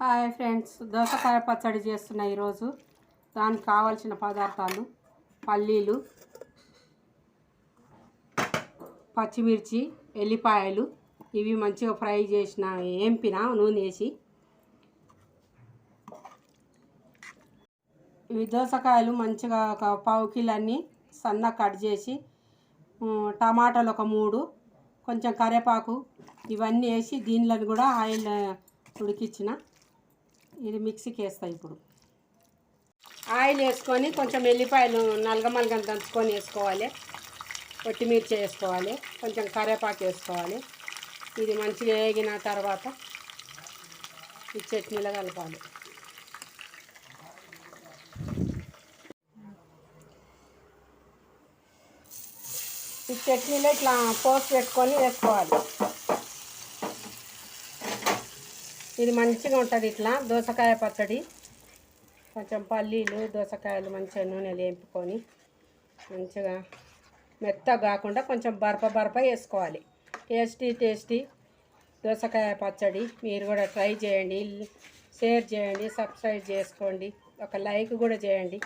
Hi friends దోసకాయ పచ్చడి చేస్తున్నా ఈరోజు. దానికి కావాల్సిన పదార్థాలు పల్లీలు పచ్చిమిర్చి ఎల్లిపాయలు. ఇవి మంచిగా ఫ్రై చేసిన ఏంపిన నూనె వేసి. ఇవి దోసకాయలు మంచిగా ఒక పావు కిలన్నీ సన్నగా కట్ చేసి టమాటాలు ఒక మూడు కొంచెం కరివేపాకు ఇవన్నీ వేసి దీనిలో కూడా ఆయిల్ ఉడికిచ్చిన. ఇది మిక్సీకి వేస్తాయి ఇప్పుడు. ఆయిల్ వేసుకొని కొంచెం ఎల్లిపాయలు నలగమలగని దంచుకొని వేసుకోవాలి. కొత్తిమిర్చి వేసుకోవాలి. కొంచెం కరివేపాకు వేసుకోవాలి. ఇది మంచిగా వేగిన తర్వాత ఈ చట్నీలో కలపాలి. ఈ చట్నీలో ఇట్లా పోసి పెట్టుకొని వేసుకోవాలి. ఇది మంచిగా ఉంటుంది ఇట్లా. దోసకాయ పచ్చడి. కొంచెం పల్లీలు దోసకాయలు మంచిగా నూనెలు వేపుకొని మంచిగా మెత్తగా కాకుండా కొంచెం బరప బరప వేసుకోవాలి. టేస్టీ టేస్టీ దోసకాయ పచ్చడి. మీరు కూడా ట్రై చేయండి. షేర్ చేయండి. సబ్స్క్రైబ్ చేసుకోండి. ఒక లైక్ కూడా చేయండి.